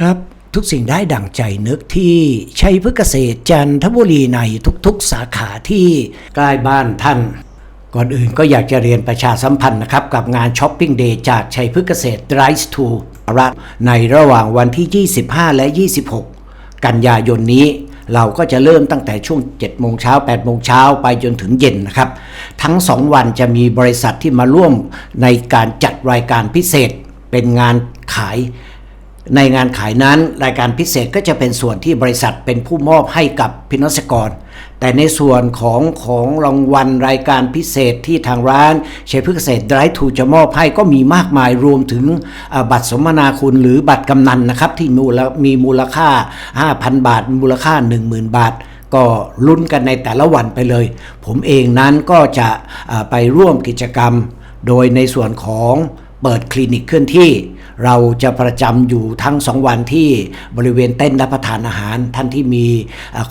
ครับทุกสิ่งได้ดั่งใจนึกที่ชัยพฤกษเกษตรจันทบุรีในทุกๆ สาขาที่ใกล้บ้านท่าน ก่อนอื่นก็อยากจะเรียนประชาสัมพันธ์นะครับ กับงานช้อปปิ้งเดย์จากชัยพฤกษเกษตร Rise to รัฐในระหว่างวันที่ 25 และ 26 กันยายนนี้เราก็จะเริ่มตั้งแต่ช่วง 7 โมงเช้า 8 โมงเช้าไปจนถึงเย็นนะครับ ทั้ง 2 วันจะมีบริษัทที่มาร่วมในการจัดรายการพิเศษเป็นงานขาย ในงานขายนั้นรายการพิเศษก็จะเป็นส่วนที่บริษัทเป็นผู้มอบให้กับพินักร แต่ในส่วนของของรางวัลรายการพิเศษที่ทางร้านเชฟพฤกษเกษไดรทูจะมอบให้ก็มีมากมายรวมถึงบัตรสมนาคุณหรือบัตรกำนันนะครับที่มูลมีมูลค่า 5,000 บาท มูลค่า 10,000 บาทก็ลุ้นกันในแต่ละวันไปเลย ผมเองนั้นก็จะไปร่วมกิจกรรม โดยในส่วนของเปิดคลินิกเคลื่อนที่ เราจะประจำอยู่ทั้งสองวันที่บริเวณเต้นรับประทานอาหาร ท่านที่มี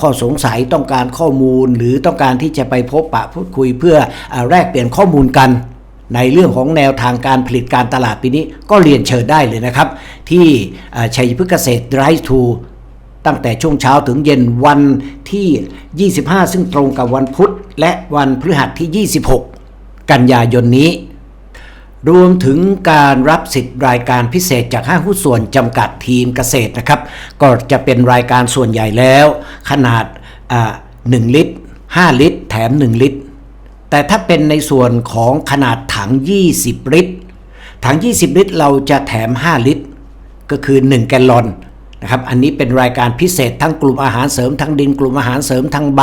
ข้อสงสัยต้องการข้อมูล หรือต้องการที่จะไปพบปะพูดคุยเพื่อแลกเปลี่ยนข้อมูลกัน ในเรื่องของแนวทางการผลิตการตลาดปีนี้ก็เรียนเชิญได้เลยนะครับ ที่ชัยพฤกษเกษตร Drive to ตั้งแต่ช่วงเช้าถึงเย็นวันที่ 25 ซึ่งตรงกับวันพุธ และวันพฤหัสที่ 26 กันยายนนี้ รวมถึงการรับสิทธิ์รายการพิเศษจากห้างหุ้นส่วนจำกัดทีมเกษตรนะครับ ก็จะเป็นรายการส่วนใหญ่แล้ว ขนาด 1 ลิตร 5 ลิตร แถม 1 ลิตร แต่ถ้าเป็นในส่วนของขนาดถัง 20 ลิตร ถัง 20 ลิตรเราจะแถม 5 ลิตร ก็คือ 1 แกลลอนนะครับอันนี้เป็นรายการพิเศษทั้งกลุ่มอาหารเสริมทั้งดินกลุ่มอาหารเสริมทั้งใบ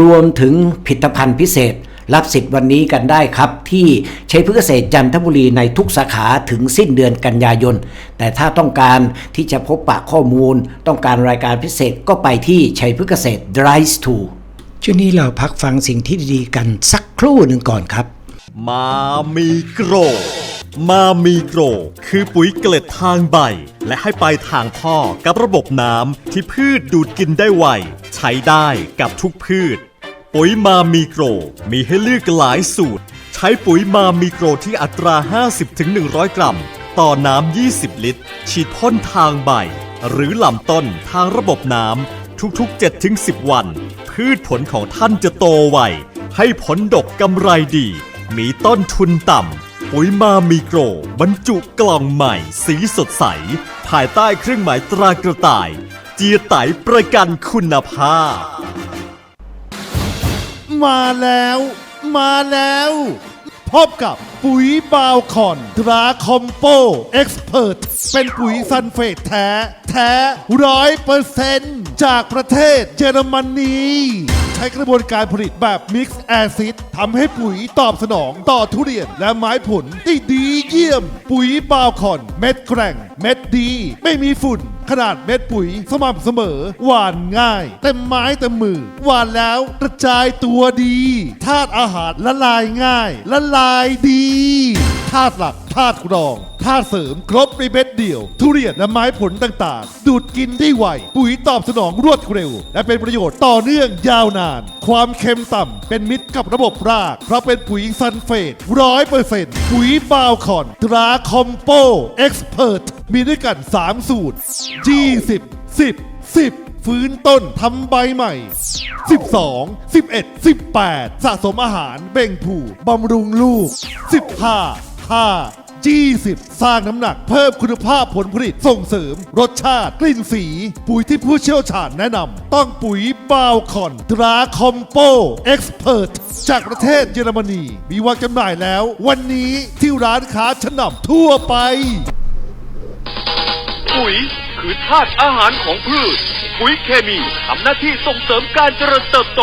รวมถึงผลิตภัณฑ์พิเศษ รับสิทธิ์วันนี้กันได้ครับ ที่ชัยพฤกษเกษตรจันทบุรีในทุกสาขาถึงสิ้นเดือนกันยายน แต่ถ้าต้องการที่จะพบปะข้อมูล ต้องการรายการพิเศษก็ไปที่ชัยพฤกษเกษตร Rise to ช่วงนี้เราพักฟังสิ่งที่ดีๆกันสักครู่หนึ่งก่อนครับ มามีโกรมามีโกรคือปุ๋ยเกล็ดทางใบ และให้ไปทางท่อกับระบบน้ำที่พืชดูดกินได้ไว ใช้ได้กับทุกพืช ปุ๋ยมามีโกร มีให้เลือกหลายสูตร ใช้ปุ๋ยมามีโกรที่อัตรา 50-100 กรัม ต่อน้ำ 20 ลิตร ฉีดพ่นทางใบ หรือลำต้นทางระบบน้ำทุกๆ 7-10 วัน พืชผลของท่านจะโตไว ให้ผลดกกำไรดี มีต้นทุนต่ำ ปุ๋ยมามีโกร บรรจุกล่องใหม่ สีสดใส ภายใต้เครื่องหมายตรากระต่าย เจียไตประกันคุณภาพ มาแล้ว มาแล้ว พบกับปุ๋ยบาวคอนตราคอมโปเอ็กซ์เพรเป็นปุ๋ยซันเฟตแท้ แท้ร้อยเปอร์เซนต์จากประเทศเยอรมนี ใช้กระบวนการผลิตแบบมิกซ์แอซิดทำให้ปุ๋ยตอบสนองต่อทุเรียนและไม้ผลได้ดีเยี่ยม ปุ๋ยบาวคอน เม็ดแกร่ง เม็ดดี ไม่มีฝุ่น ขนาดเม็ดปุ๋ย สม่ำเสมอ หวานง่าย เต็มไม้เต็มมือ หวานแล้วกระจายตัวดีธาตุอาหารละลายง่าย ละลายดี ธาตุหลักธาตุรองธาตุเสริมครบในเม็ดเดียว ทุเรียนและไม้ผลต่างๆ ดูดกินได้ไว ปุ๋ยตอบสนองรวดเร็ว และเป็นประโยชน์ต่อเนื่องยาวนาน ความเค็มต่ำเป็นมิตรกับระบบราก เพราะเป็นปุ๋ยซันเฟตร้อยเปอร์เซ็นต์ปุ๋ยบาวคอนตราคอมโปเอ็กซ์เพรมีด้วยกัน 3 สูตร20 10 10ฟื้นต้นทำใบใหม่ 12 11 18 สะสมอาหารเบ่งผูบำรุงลูก 15 5 20สร้างน้ำหนักเพิ่มคุณภาพผลผลิตส่งเสริม รสชาติกลิ่นสี ปุ๋ยที่ผู้เชี่ยวชาญแนะนำต้องปุ๋ยบาวคอนตราคอมโปเอ็กซ์เพรจากประเทศเยอรมนี มีวางจำหน่ายแล้ว วันนี้ที่ร้านค้าชั้นนำทั่วไป ปุ๋ยคือธาตุอาหารของพืช ปุ๋ยเคมีทำหน้าที่ส่งเสริมการเจริญเติบโต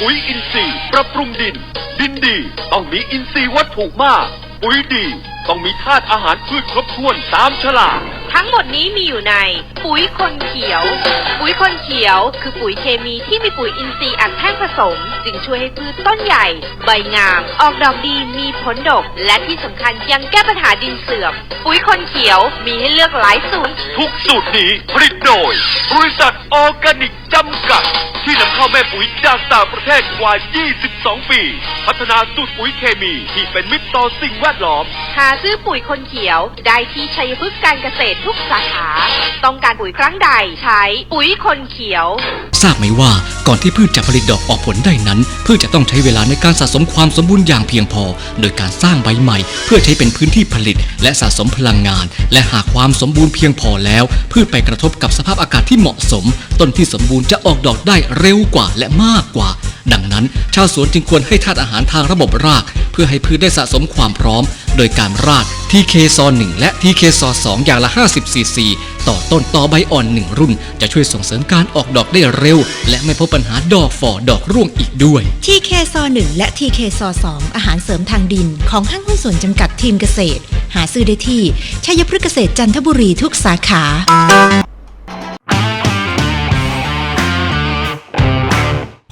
ปุ๋ยอินทรีย์ปรับปรุงดิน ดินดีต้องมีอินทรีย์วัตถุมาก ปุ๋ยดี ต้องมีธาตุอาหารพืชครบถ้วนตามฉลาก ทั้งหมดนี้มีอยู่ใน ปุ๋ยคนเขียว ปุ๋ยคนเขียว คือปุ๋ยเคมีที่มีปุ๋ยอินทรีย์อัดแท่งผสม จึงช่วยให้พืชต้นใหญ่ ใบงาม ออกดอกดีมีผลดก และที่สำคัญยังแก้ปัญหาดินเสื่อม ปุ๋ยคนเขียวมีให้เลือกหลายสูตร ทุกสูตรนี้ผลิตโดย บริษัทออร์แกนิกจำกัด ที่นำเข้าแม่ปุ๋ยจากต่างประเทศกว่า 22 ปี พัฒนาสูตรปุ๋ยเคมีที่เป็นมิตรต่อสิ่งแวดล้อม หาซื้อปุ๋ยคนเขียว ได้ที่ชัยพฤกษ์การเกษตรทุกสาขา ต้องการปุ๋ยครั้งใดใช้ปุ๋ยคนเขียว ทราบไหมว่าก่อนที่พืชจะผลิตดอกออกผลได้นั้น พืชจะต้องใช้เวลาในการสะสมความสมบูรณ์อย่างเพียงพอ โดยการสร้างใบใหม่ เพื่อใช้เป็นพื้นที่ผลิต และสะสมพลังงาน และหากความสมบูรณ์เพียงพอแล้ว พืชไปกระทบกับสภาพอากาศที่เหมาะสม ต้นที่สมบูรณ์จะออกดอกได้เร็วกว่าและมากกว่า ดังนั้น ชาวสวนจึงควรให้ธาตุอาหารทางระบบราก เพื่อให้พืชได้สะสมความพร้อม โดยการราด TK ซอ1และ TK ซอ2อย่างละ 50ซีซีต่อต้นต่อใบอ่อน 1 รุ่น จะช่วยส่งเสริมการออกดอกได้เร็ว และไม่พบปัญหาดอกฝ่อดอกร่วงอีกด้วย TK ซอ1และ TK ซอ2อาหารเสริมทางดิน ของห้างหุ้นส่วนจำกัดทีมเกษตร หาซื้อได้ที่ชัยพฤกษเกษตรจันทบุรีทุกสาขา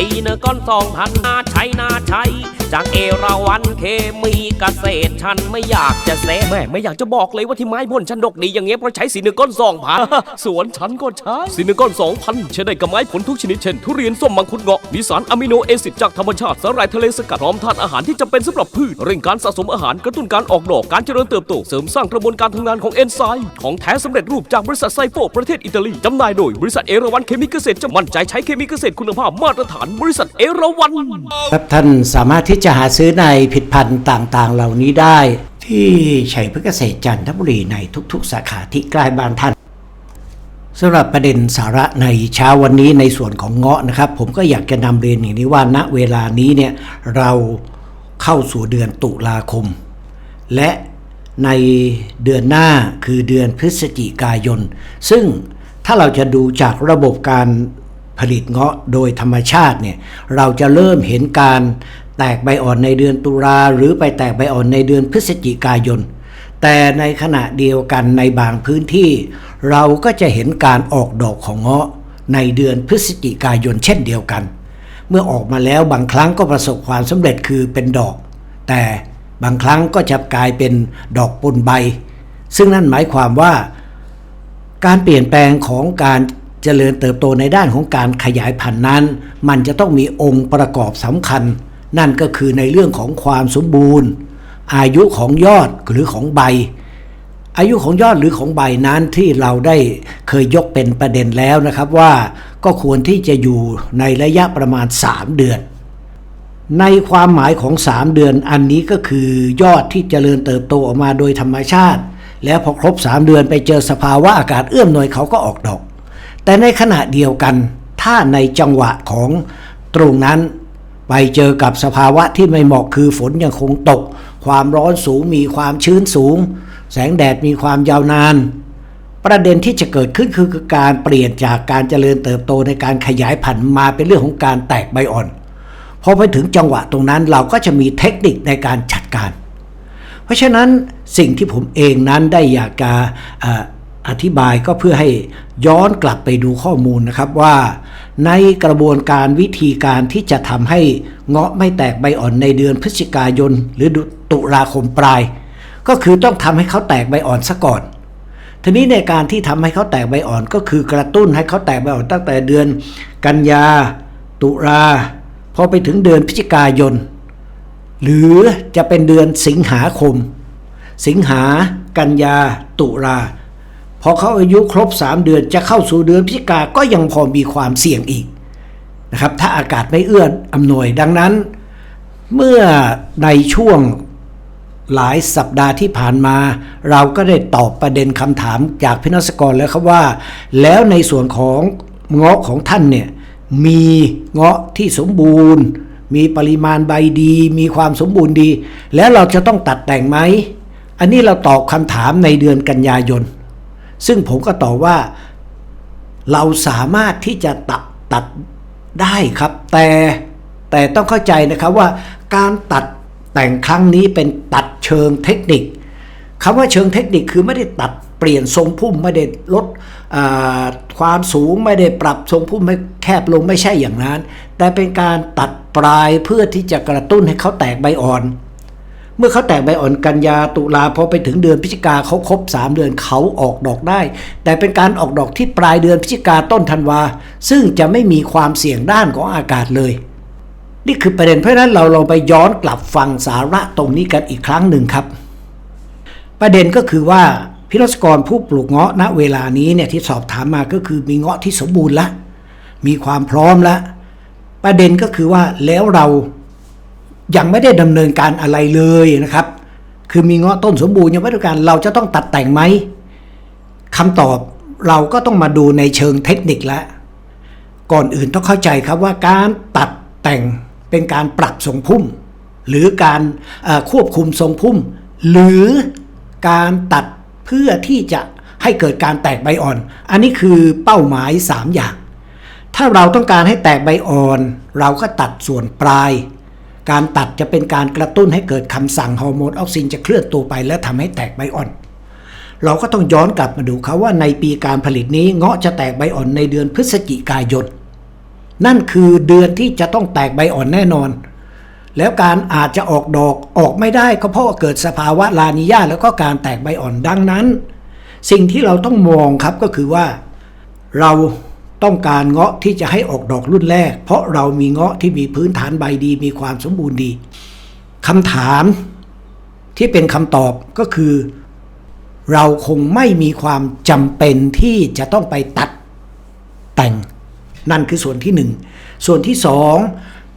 สีเนก้อนสองพันนาใช้นาใช้จากเอราวันเคมีเกษตรฉันไม่อยากจะเซแม่ไม่อยากจะบอกเลยว่าที่ไม้บนฉันดกดีอย่างเงี้ยเพราะใช้สีเนก้อนสองพันสวนฉันก็ใช้สีเนก้อนสองพันใช้ได้กับไม้ผลทุกชนิดเช่นทุเรียนส้มมังคุดเงาะมีสารอะมิโนแอซิดจากธรรมชาติสารายทะเลสกัดพร้อมธาตุอาหารที่จำเป็นสำหรับพืชเร่งการสะสมอาหารกระตุ้นการออกดอกการเจริญเติบโตเสริมสร้างกระบวนการทำงานของเอนไซม์ของแท้สำเร็จรูปจากบริษัทไซโฟประเทศอิตาลีจำหน่ายโดยบริษัทเอราวันเคมีเกษตรจะมั่นใจใช้เคมีเกษตรคุณภาพมาตรฐานบริษัทเอราวันครับท่านสามารถที่จะหาซื้อในผิดพันธุ์ต่างๆ เหล่านี้ได้ ที่ชัยพฤกษ์เกษตรจันทบุรีในทุกๆ สาขาที่ใกล้บ้านท่านสำหรับประเด็นสาระในเช้าวันนี้ในส่วนของเงาะนะครับ ผมก็อยากจะนำเรียนอย่างนี้ว่าณเวลานี้เนี่ยเราเข้าสู่เดือนตุลาคม และในเดือนหน้าคือเดือนพฤศจิกายน ซึ่งถ้าเราจะดูจากระบบการ ผลิตเงาะโดยธรรมชาติเนี่ยเราจะเริ่มเห็นการแตกใบอ่อนในเดือนตุลาหรือไปแตกใบอ่อนในเดือนพฤศจิกายน แต่ในขณะเดียวกันในบางพื้นที่ เราก็จะเห็นการออกดอกของเงาะในเดือนพฤศจิกายนเช่นเดียวกัน เมื่อออกมาแล้วบางครั้งก็ประสบความสำเร็จคือเป็นดอก แต่บางครั้งก็จะกลายเป็นดอกปนใบ ซึ่งนั่นหมายความว่า การเปลี่ยนแปลงของการ จริญเติบโตในด้านของการขยายพันธุ์นั้น มันจะต้องมีองค์ประกอบสำคัญ นั่นก็คือในเรื่องของความสมบูรณ์ อายุของยอดหรือของใบ อายุของยอดหรือของใบนั้นที่เราได้เคยยกเป็นประเด็นแล้วนะครับว่าก็ควรที่จะอยู่ในระยะประมาณ 3 เดือน ในความหมายของ 3 เดือนอันนี้ก็คือยอดที่เจริญเติบโตออกมาโดยธรรมชาติ แล้วพอครบ 3 เดือนไปเจอสภาวะอากาศเอื้อมหน่วยเขาก็ออกดอก แต่ในขณะเดียวกัน ถ้าในจังหวะของตรงนั้น ไปเจอกับสภาวะที่ไม่เหมาะคือฝนยังคงตก ความร้อนสูงมีความชื้นสูง แสงแดดมีความยาวนาน ประเด็นที่จะเกิดขึ้นคือการเปลี่ยนจากการเจริญเติบโตในการขยายพันธุ์มาเป็นเรื่องของการแตกใบอ่อนพอไปถึงจังหวะตรงนั้นเราก็จะมีเทคนิคในการจัดการ เพราะฉะนั้นสิ่งที่ผมเองนั้นได้อยากจะ อธิบายก็เพื่อให้ย้อนกลับไปดูข้อมูลนะครับว่า ในกระบวนการวิธีการที่จะทำให้เงาะไม่แตกใบอ่อนในเดือนพฤศจิกายน หรือตุลาคมปลาย ก็คือต้องทำให้เขาแตกใบอ่อนซะก่อน ทีนี้ในการที่ทำให้เขาแตกใบอ่อนก็คือกระตุ้นให้เขาแตกใบอ่อนตั้งแต่เดือน กันยา ตุลาพอไปถึงเดือนพฤศจิกายน หรือจะเป็นเดือนสิงหาคม สิงหา กันยา ตุลา พอเขาอายุครบ 3 เดือนจะเข้าสู่เดือนพฤศจิกาก็ยังพอมีความเสี่ยงอีกนะครับ ถ้าอากาศไม่เอื้ออำนวยดังนั้น เมื่อในช่วงหลายสัปดาห์ที่ผ่านมา เราก็ได้ตอบประเด็นคำถามจากพินักกรแล้วครับว่า แล้วในส่วนของเงาะของท่านเนี่ยมีเงาะที่สมบูรณ์ มีปริมาณใบดี มีความสมบูรณ์ดี แล้วเราจะต้องตัดแต่งไหม อันนี้เราตอบคำถามในเดือนกันยายน ซึ่งผมก็ตอบว่า เราสามารถที่จะตัดตัดได้ครับ แต่แต่ต้องเข้าใจนะครับว่าการตัดแต่งครั้งนี้เป็นตัดเชิงเทคนิคคำว่าเชิงเทคนิคคือไม่ได้ตัดเปลี่ยนทรงพุ่มไม่ได้ลดความสูงไม่ได้ปรับทรงพุ่มให้แคบลงไม่ใช่อย่างนั้น แต่เป็นการตัดปลายเพื่อที่จะกระตุ้นให้เขาแตกใบอ่อน เมื่อเขาแตกใบอ่อนกันยาตุลาพอไปถึงเดือนพฤศจิกาเขาครบ 3 เดือนเขาออกดอกได้ แต่เป็นการออกดอกที่ปลายเดือนพฤศจิกาต้นธันวา ซึ่งจะไม่มีความเสี่ยงด้านของอากาศเลย นี่คือประเด็นเพราะฉะนั้นเราลองไปย้อนกลับฟังสาระตรงนี้กันอีกครั้งหนึ่งครับ ประเด็นก็คือว่าพิรศกรผู้ปลูกเงาะณเวลานี้เนี่ยที่สอบถามมาก็คือมีเงาะที่สมบูรณ์ละมีความพร้อมละประเด็นก็คือว่าแล้วเรา ยังไม่ได้ดำเนินการอะไรเลยนะครับ คือมีเงาะต้นสมบูรณ์ยังไม่ได้การเราจะต้องตัดแต่งไหมคำตอบเราก็ต้องมาดูในเชิงเทคนิคแล้วก่อนอื่นต้องเข้าใจครับว่าการตัดแต่งเป็นการปรับทรงพุ่ม หรือการควบคุมทรงพุ่ม หรือการตัดเพื่อที่จะให้เกิดการแตกใบอ่อน อันนี้คือเป้าหมาย 3 อย่าง ถ้าเราต้องการให้แตกใบอ่อน เราก็ตัดส่วนปลาย การตัดจะเป็นการกระตุ้นให้เกิดคำสั่งฮอร์โมนออกซินจะเคลื่อนตัวไป และทำให้แตกใบอ่อน เราก็ต้องย้อนกลับมาดูเขาว่าในปีการผลิตนี้เงาะจะแตกใบอ่อนในเดือนพฤศจิกายน นั่นคือเดือนที่จะต้องแตกใบอ่อนแน่นอน แล้วการอาจจะออกดอกออกไม่ได้ก็เพราะเกิดสภาวะลานิญาแล้วก็การแตกใบอ่อนดังนั้น สิ่งที่เราต้องมองครับก็คือว่า เรา ต้องการเงาะที่จะให้ออกดอกรุ่นแรก เพราะเรามีเงาะที่มีพื้นฐานใบดีมีความสมบูรณ์ดีคำถามที่เป็นคำตอบก็คือ เราคงไม่มีความจำเป็นที่จะต้องไปตัดแต่ง นั่นคือส่วนที่หนึ่งส่วนที่สอง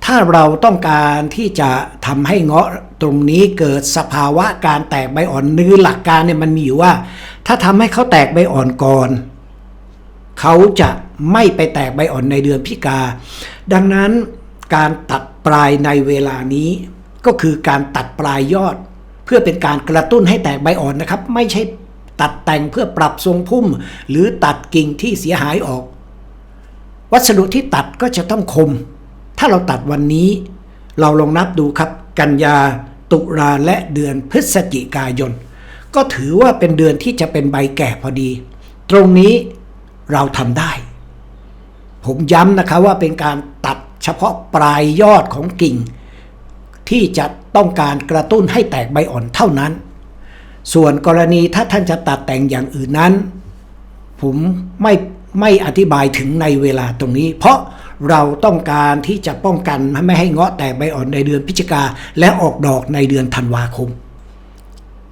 ถ้าเราต้องการที่จะทำให้เงาะตรงนี้เกิดสภาวะการแตกใบอ่อนนื้อหลักการเนี่ยมันมีอยู่ว่า ถ้าทำให้เขาแตกใบอ่อนก่อน เขาจะไม่ไปแตกใบอ่อนในเดือนพิกา ดังนั้นการตัดปลายในเวลานี้ ก็คือการตัดปลายยอด เพื่อเป็นการกระตุ้นให้แตกใบอ่อนนะครับ ไม่ใช่ตัดแต่งเพื่อปรับทรงพุ่ม หรือตัดกิ่งที่เสียหายออก วัสดุที่ตัดก็จะต้องคม ถ้าเราตัดวันนี้ เราลองนับดูครับ กันยาตุลาและเดือนพฤศจิกายน ก็ถือว่าเป็นเดือนที่จะเป็นใบแก่พอดี ตรงนี้ เราทำได้ ผมย้ำนะคะว่าเป็นการตัดเฉพาะปลายยอดของกิ่ง ที่จะต้องการกระตุ้นให้แตกใบอ่อนเท่านั้น ส่วนกรณีถ้าท่านจะตัดแต่งอย่างอื่นนั้น ผมไม่ไม่อธิบายถึงในเวลาตรงนี้ เพราะเราต้องการที่จะป้องกันไม่ให้เงาะแตกใบอ่อนในเดือนพฤศจิกาและออกดอกในเดือนธันวาคม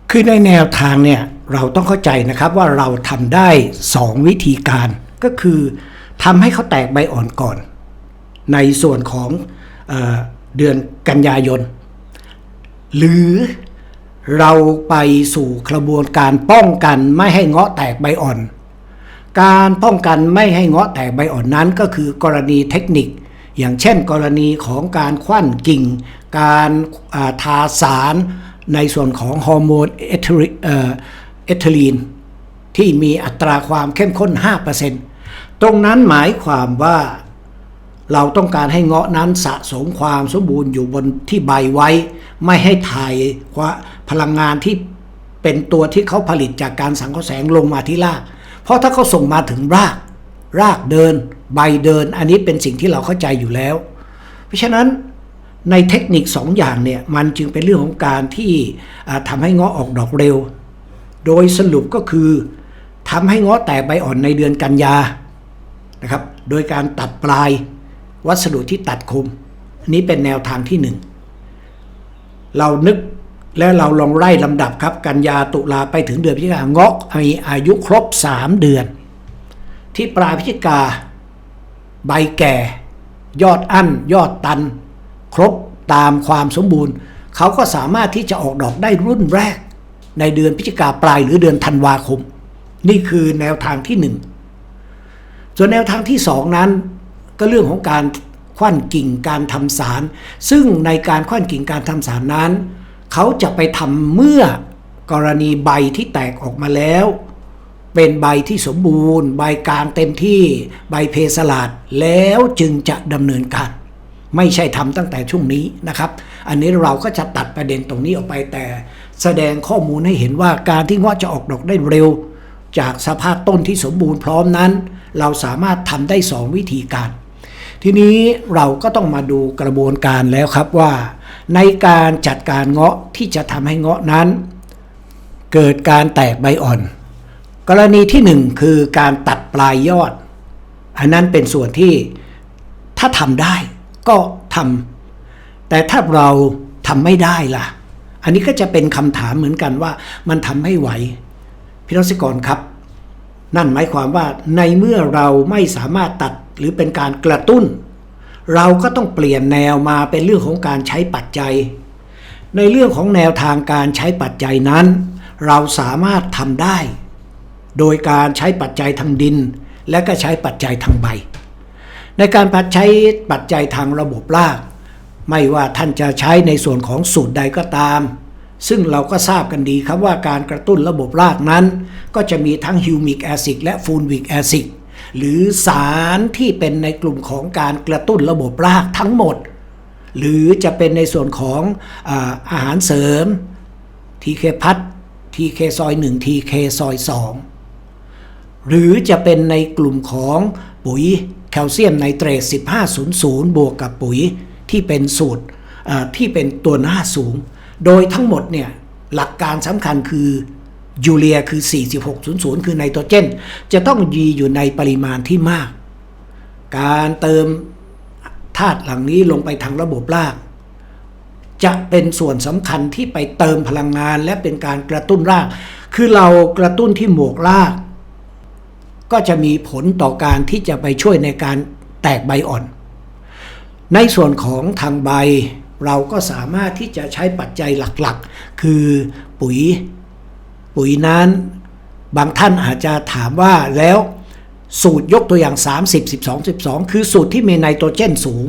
คือในแนวทางเนี่ย เราต้องเข้าใจนะครับว่าเราทำได้ 2 วิธีการก็คือทำให้เขาแตกใบอ่อนก่อน ในส่วนของเออเดือนกันยายน หรือเราไปสู่กระบวนการป้องกันไม่ให้เงาะแตกใบอ่อน การป้องกันไม่ให้เงาะแตกใบอ่อนนั้น ก็คือกรณีเทคนิค อย่างเช่น กรณีของการควันกิ่ง การาทาสารในส่วนของฮอร์โมนเอทิเอ่อ เอทิลีนที่มีอัตราความเข้มข้น 5%ตรงนั้นหมายความว่าเราต้องการให้เงาะนั้นสะสมความสมบูรณ์อยู่บนที่ใบไว้ ไม่ให้ถ่ายพลังงานที่เป็นตัวที่เขาผลิตจากการสังเคราะห์แสงลงมาที่ราก เพราะถ้าเขาส่งมาถึงราก รากเดิน ใบเดิน อันนี้เป็นสิ่งที่เราเข้าใจอยู่แล้ว เพราะฉะนั้นในเทคนิค2ออย่างเนี่ยมันจึงเป็นเรื่องของการที่ทำให้เงาะออกดอกเร็ว โดยสรุปก็คือทำให้งาะแตกใบอ่อนในเดือนกันยานะครับ โดยการตัดปลายวัสดุที่ตัดคมนนี้เป็นแนวทางที่หนึ่งเรานึกแล้วเราลองไล่ลำดับครับ กันยาตุลาไปถึงเดือนพฤศจิกาเงาะมีอายุครบ 3 เดือน ที่ปลายพฤศจิกาใบแก่ ยอดอั้น ยอดตัน ครบตามความสมบูรณ์ เขาก็สามารถที่จะออกดอกได้รุ่นแรก ในเดือนพฤศจิกาปลายหรือเดือนธันวาคม นี่คือแนวทางที่หนึ่งส่วนแนวทางที่สองนั้นก็เรื่องของการควันกิ่งการทำสาร ซึ่งในการควันกิ่งการทำสารนั้น เขาจะไปทำเมื่อกรณีใบที่แตกออกมาแล้ว เป็นใบที่สมบูรณ์ ใบกลางเต็มที่ใบเพสลาดแล้วจึงจะดำเนินการ ไม่ใช่ทำตั้งแต่ช่วงนี้นะครับ อันนี้เราก็จะตัดประเด็นตรงนี้ออกไปแต่ แสดงข้อมูลให้เห็นว่าการที่เงาะจะออกดอกได้เร็ว จากสภาพต้นที่สมบูรณ์พร้อมนั้น เราสามารถทำได้ 2 วิธีการ ทีนี้เราก็ต้องมาดูกระบวนการแล้วครับว่า ในการจัดการเงาะที่จะทำให้เงาะนั้น เกิดการแตกใบอ่อน กรณีที่หนึ่งคือการตัดปลายยอด อันนั้นเป็นส่วนที่ถ้าทำได้ก็ทำแต่ถ้าเราทำไม่ได้ล่ะ อันนี้ก็จะเป็นคำถามเหมือนกันว่ามันทำไม่ไหวพี่รัศกรครับ นั่นหมายความว่าในเมื่อเราไม่สามารถตัดหรือเป็นการกระตุ้น เราก็ต้องเปลี่ยนแนวมาเป็นเรื่องของการใช้ปัจจัย ในเรื่องของแนวทางการใช้ปัจจัยนั้น เราสามารถทำได้ โดยการใช้ปัจจัยทางดิน และก็ใช้ปัจจัยทางใบ ในการใช้ปัจจัยทางระบบราก ไม่ว่าท่านจะใช้ในส่วนของสูตรใดก็ตาม ซึ่งเราก็ทราบกันดีครับว่าการกระตุ้นระบบรากนั้น ก็จะมีทั้งฮิวมิกแอซิดและฟูลวิกแอซิดหรือสารที่เป็นในกลุ่มของการกระตุ้นระบบรากทั้งหมด หรือจะเป็นในส่วนของอาอาหารเสริมทีเคพัททีเคซอย1ทีเคซอย2หรือจะเป็นในกลุ่มของปุ๋ยแคลเซียมไนเตรต 1500 บวกกับปุ๋ย ที่เป็นสูตรที่เป็นตัวหน้าสูง โดยทั้งหมดเนี่ยหลักการสำคัญคือยูเรียคือ 4600 คือไนโตรเจน จะต้องยีอยู่ในปริมาณที่มาก การเติมธาตุหล่านี้ลงไปทางระบบราก จะเป็นส่วนสำคัญที่ไปเติมพลังงานและเป็นการกระตุ้นราก คือเรากระตุ้นที่หมวกราก ก็จะมีผลต่อการที่จะไปช่วยในการแตกใบอ่อน ในส่วนของทางใบ เราก็สามารถที่จะใช้ปัจจัยหลักๆ คือปุ๋ย ปุ๋ยนั้น บางท่านอาจจะถามว่าแล้วสูตรยกตัวอย่าง 30 12 12 คือสูตรที่มีไนโตรเจนสูง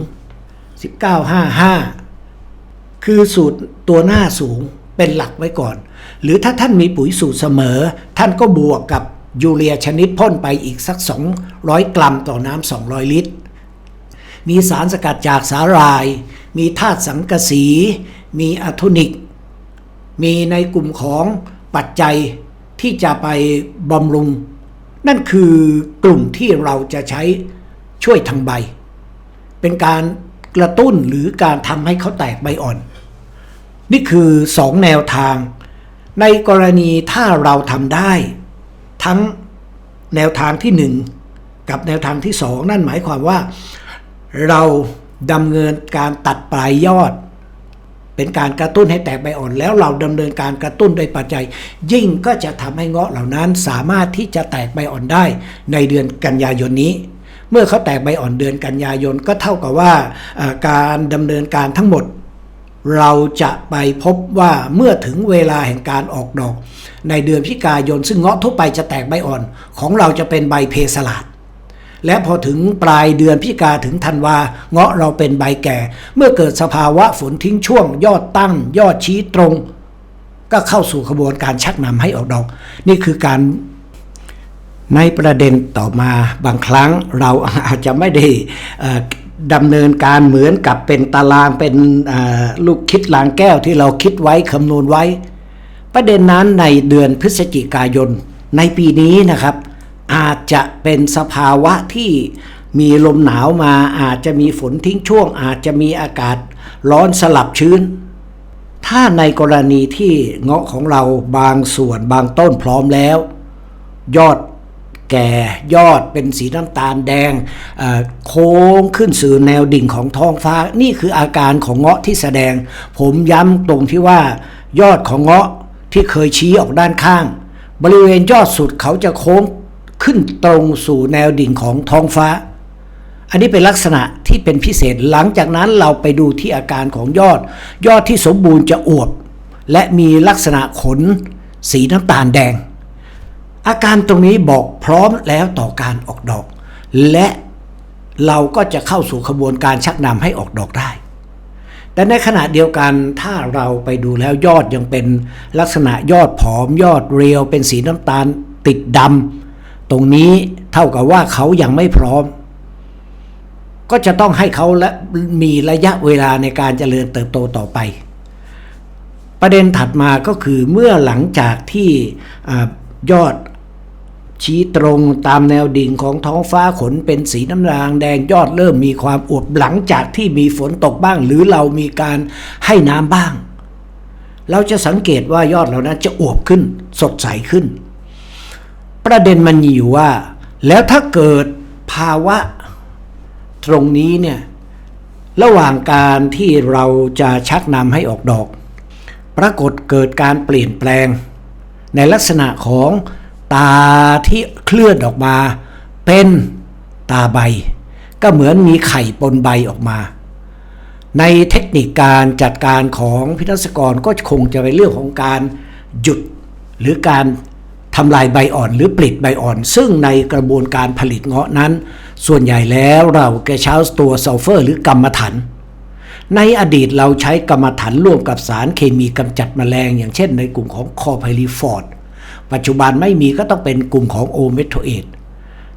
1955 คือสูตรตัวหน้าสูงเป็นหลักไว้ก่อน หรือถ้าท่านมีปุ๋ยสูตรเสมอ ท่านก็บวกกับยูเรียชนิดพ่นไปอีกสัก 200 กรัมต่อน้ำ200 ลิตร มีสารสกัดจากสาหร่าย มีธาตุสังกะสี มีอะโทนิก มีในกลุ่มของปัจจัยที่จะไปบำรุง นั่นคือกลุ่มที่เราจะใช้ช่วยทางใบ เป็นการกระตุ้นหรือการทำให้เขาแตกใบอ่อน นี่คือสองแนวทาง ในกรณีถ้าเราทำได้ ทั้งแนวทางที่หนึ่งกับแนวทางที่สองนั่นหมายความว่า เราดำเนินการตัดปลายยอด เป็นการกระตุ้นให้แตกใบอ่อน แล้วเราดำเนินการกระตุ้นด้วยปัจจัย ยิ่งก็จะทำให้เงาะเหล่านั้นสามารถที่จะแตกใบอ่อนได้ในเดือนกันยายนนี้ เมื่อเขาแตกใบอ่อนเดือนกันยายนก็เท่ากับว่าการดำเนินการทั้งหมด เราจะไปพบว่าเมื่อถึงเวลาแห่งการออกดอก ในเดือนพฤศจิกายนซึ่งเงาะทั่วไปจะแตกใบอ่อน ของเราจะเป็นใบเพสลาด และพอถึงปลายเดือนพฤศจิกาถึงธันวาเงาะเราเป็นใบแก่ เมื่อเกิดสภาวะฝนทิ้งช่วง ยอดตั้ง ยอดชี้ตรง ก็เข้าสู่ขบวนการชักนำให้ออกดอก นี่คือการในประเด็นต่อมาบางครั้งเราอาจจะไม่ได้ดำเนินการเหมือนกับเป็นตารางเป็นลูกคิดลางแก้วที่เราคิดไว้คำนวณไว้ ประเด็นนั้นในเดือนพฤศจิกายนในปีนี้นะครับ อาจจะเป็นสภาวะที่มีลมหนาวมาอาจจะมีฝนทิ้งช่วง อาจจะมีอากาศร้อนสลับชื้น ถ้าในกรณีที่เงาะของเราบางส่วนบางต้นพร้อมแล้ว ยอดแก่ยอดเป็นสีน้ำตาลแดงโค้งขึ้นสู่แนวดิ่งของท้องฟ้า นี่คืออาการของเงาะที่แสดง ผมย้ำตรงที่ว่ายอดของเงาะที่เคยชี้ออกด้านข้าง บริเวณยอดสุดเขาจะโค้ง ขึ้นตรงสู่แนวดิ่งของท้องฟ้า อันนี้เป็นลักษณะที่เป็นพิเศษหลังจากนั้นเราไปดูที่อาการของยอด ยอดที่สมบูรณ์จะอวบ และมีลักษณะขน สีน้ำตาลแดง อาการตรงนี้บอกพร้อมแล้วต่อการออกดอก และเราก็จะเข้าสู่ขบวนการชักนำให้ออกดอกได้แต่ในขณะเดียวกันถ้าเราไปดูแล้วยอดยังเป็นลักษณะยอดผอมยอดเรียว เป็นสีน้ำตาลติดดำ ตรงนี้เท่ากับว่าเขายังไม่พร้อม ก็จะต้องให้เขาและมีระยะเวลาในการเจริญเติบโตต่อไป ประเด็นถัดมาก็คือเมื่อหลังจากที่อยอดชี้ตรงตามแนวดิ่งของท้องฟ้าขนเป็นสีน้ำรางแดงยอดเริ่มมีความอวบหลังจากที่มีฝนตกบ้าง หรือเรามีการให้น้ำบ้าง เราจะสังเกตว่ายอดเหล่านั้นจะอวบขึ้นสดใสขึ้น ประเด็นมันอยู่ว่า แล้วถ้าเกิดภาวะตรงนี้เนี่ย ระหว่างการที่เราจะชักนำให้ออกดอก ปรากฏเกิดการเปลี่ยนแปลง ในลักษณะของตาที่เคลื่อนออกมา เป็นตาใบ ก็เหมือนมีไข่ปนใบออกมา ในเทคนิคการจัดการของพิทักษกรก็คงจะเป็นเรื่องของการหยุดหรือการ ทำลายใบอ่อนหรือปลิดใบอ่อน ซึ่งในกระบวนการผลิตเงาะนั้น ส่วนใหญ่แล้วเราแกใช้าตัวซัลเฟอร์หรือกรรมฐานในอดีตเราใช้กรรมฐานร่วมกับสารเคมีกำจัดแมลง อย่างเช่นในกลุ่มของคอไพลีฟอร์ดปัจจุบันไม่มีก็ต้องเป็นกลุ่มของโอเมโทเอต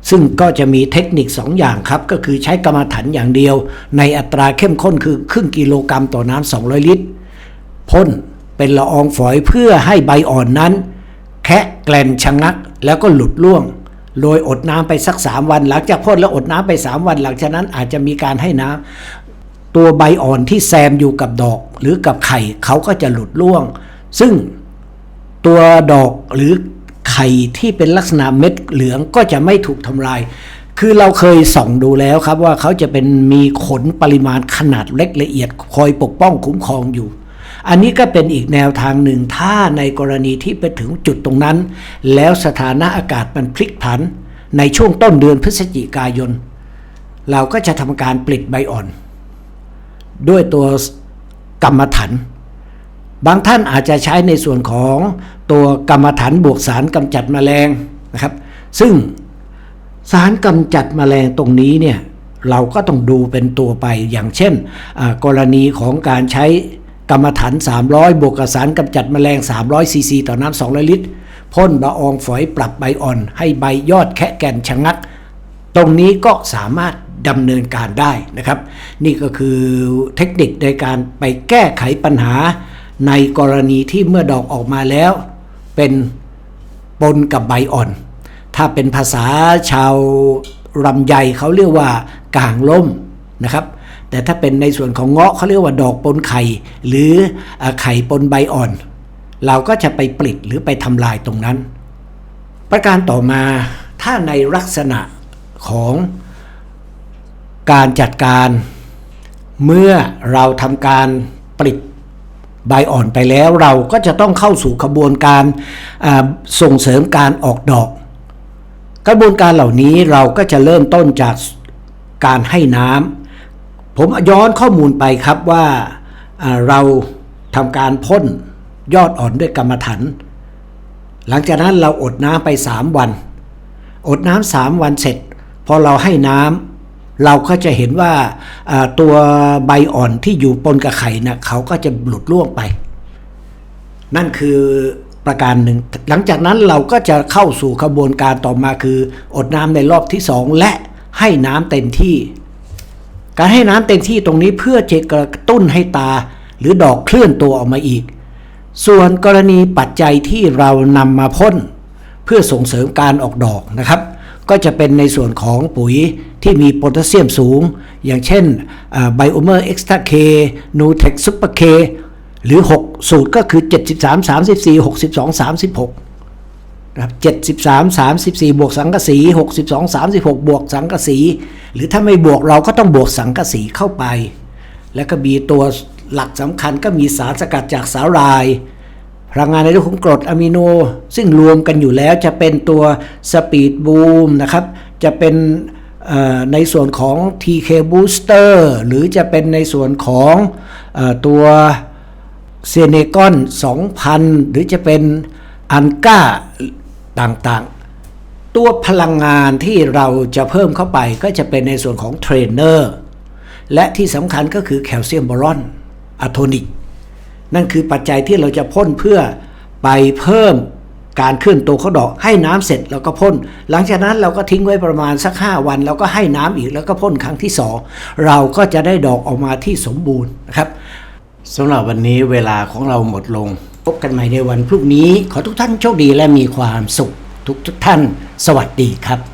ซึ่งก็จะมีเทคนิค 2 อย่างครับ ก็คือใช้กรรมฐานอย่างเดียว ในอัตราเข้มข้นคือครึ่งกิโลกรัมต่อน้ำ200 ลิตรพ่นเป็นละอองฝอยเพื่อให้ใบอ่อนนั้น แคะแกลนชะงัก แล้วก็หลุดล่วง โดยอดน้ำไปสัก3วัน หลังจากพ่นแล้วอดน้ำไป3วัน หลังจากนั้นอาจจะมีการให้น้ำตัวใบอ่อนที่แซมอยู่กับดอกหรือกับไข่เขาก็จะหลุดร่วง ซึ่งตัวดอกหรือไข่ที่เป็นลักษณะเม็ดเหลืองก็จะไม่ถูกทำลาย คือเราเคยส่องดูแล้วครับว่าเขาจะเป็นมีขนปริมาณขนาดเล็กละเอียด คอยปกป้องคุ้มครองอยู่ อันนี้ก็เป็นอีกแนวทางหนึ่งถ้าในกรณีที่ไปถึงจุดตรงนั้น แล้วสถานะอากาศมันพลิกผัน ในช่วงต้นเดือนพฤศจิกายน เราก็จะทำการปลิดใบอ่อน ด้วยตัวกรรมฐานบางท่านอาจจะใช้ในส่วนของตัวกรรมฐานบวกสารกำจัดแมลงนะครับ ซึ่งสารกำจัดแมลงตรงนี้เนี่ยเราก็ต้องดูเป็นตัวไปอย่างเช่น กรณีของการใช้ กรรมฐาน 300 บวกกับสารกำจัดแมลง 300 ซีซีต่อน้ำ 200 ลิตร พ่นละอองฝอยปรับใบอ่อน ให้ใบยอดแคะแก่นชะงัก ตรงนี้ก็สามารถดำเนินการได้นะครับ นี่ก็คือเทคนิคในการไปแก้ไขปัญหาในกรณีที่เมื่อดอกออกมาแล้ว เป็นปนกับใบอ่อน ถ้าเป็นภาษาชาวรำไยเขาเรียกว่ากางล่มนะครับ แต่ถ้าเป็นในส่วนของเงาะเขาเรียกว่าดอกปนไข่ หรือไข่ปนใบอ่อน เราก็จะไปปลิดหรือไปทำลายตรงนั้น ประการต่อมาถ้าในลักษณะของการจัดการเมื่อเราทำการปลิดใบอ่อนไปแล้วเราก็จะต้องเข้าสู่กระบวนการส่งเสริมการออกดอก กระบวนการเหล่านี้เราก็จะเริ่มต้นจากการให้น้ำ ผมย้อนข้อมูลไปครับว่าเราทำการพ่นยอดอ่อนด้วยกรรมฐานหลังจากนั้นเราอดน้ำไป 3 วัน อดน้ำสามวันเสร็จ พอเราให้น้ำเราก็จะเห็นว่าตัวใบอ่อนที่อยู่ปนกับไข่นะเขาก็จะหลุดล่วงไป นั่นคือประการหนึ่ง หลังจากนั้นเราก็จะเข้าสู่ขบวนการต่อมาคือ อดน้ำในรอบที่สองและให้น้ำเต็มที่ การให้น้ำเต็มที่ตรงนี้เพื่อจะกระตุ้นให้ตา หรือดอกเคลื่อนตัวออกมาอีก ส่วนกรณีปัจจัยที่เรานำมาพ่นเพื่อส่งเสริมการออกดอกนะครับ ก็จะเป็นในส่วนของปุ๋ยที่มีโพแทสเซียมสูง อย่างเช่นไบโอเมอร์เอ็กซ์ตาเคนูเทคซูเปอร์เคหรือ 6 สูตรก็คือ 73 34 62 36 นะครับ73 34 บวกสังกะสี 62 36 บวกสังกะสี หรือถ้าไม่บวกเราก็ต้องบวกสังกะสีเข้าไป แล้วก็มีตัวหลักสำคัญก็มีสารสกัดจากสาหร่าย พลังงานในรื่องของกรดอะมิโน ซึ่งรวมกันอยู่แล้วจะเป็นตัวสปีดบูมนะครับ จะเป็นในส่วนของ TK Booster หรือจะเป็นในส่วนของอตัวเซเนกอน 2,000 หรือจะเป็นอันก้า ต่างๆ ตัวพลังงานที่เราจะเพิ่มเข้าไปก็จะเป็นในส่วนของเทรนเนอร์และที่สำคัญก็คือแคลเซียมบอรอนอะโทนิก นั่นคือปัจจัยที่เราจะพ่นเพื่อไปเพิ่มการเคลื่อนตัวขอดอกให้น้ำเสร็จแล้วก็พ่น หลังจากนั้นเราก็ทิ้งไว้ประมาณสัก 5 วัน แล้วก็ให้น้ำอีกแล้วก็พ่นครั้งที่ 2 เราก็จะได้ดอกออกมาที่สมบูรณ์นะครับสำหรับวันนี้เวลาของเราหมดลง พบกันใหม่ในวันพรุ่งนี้ ขอทุกท่านโชคดีและมีความสุขทุกทุกท่าน สวัสดีครับ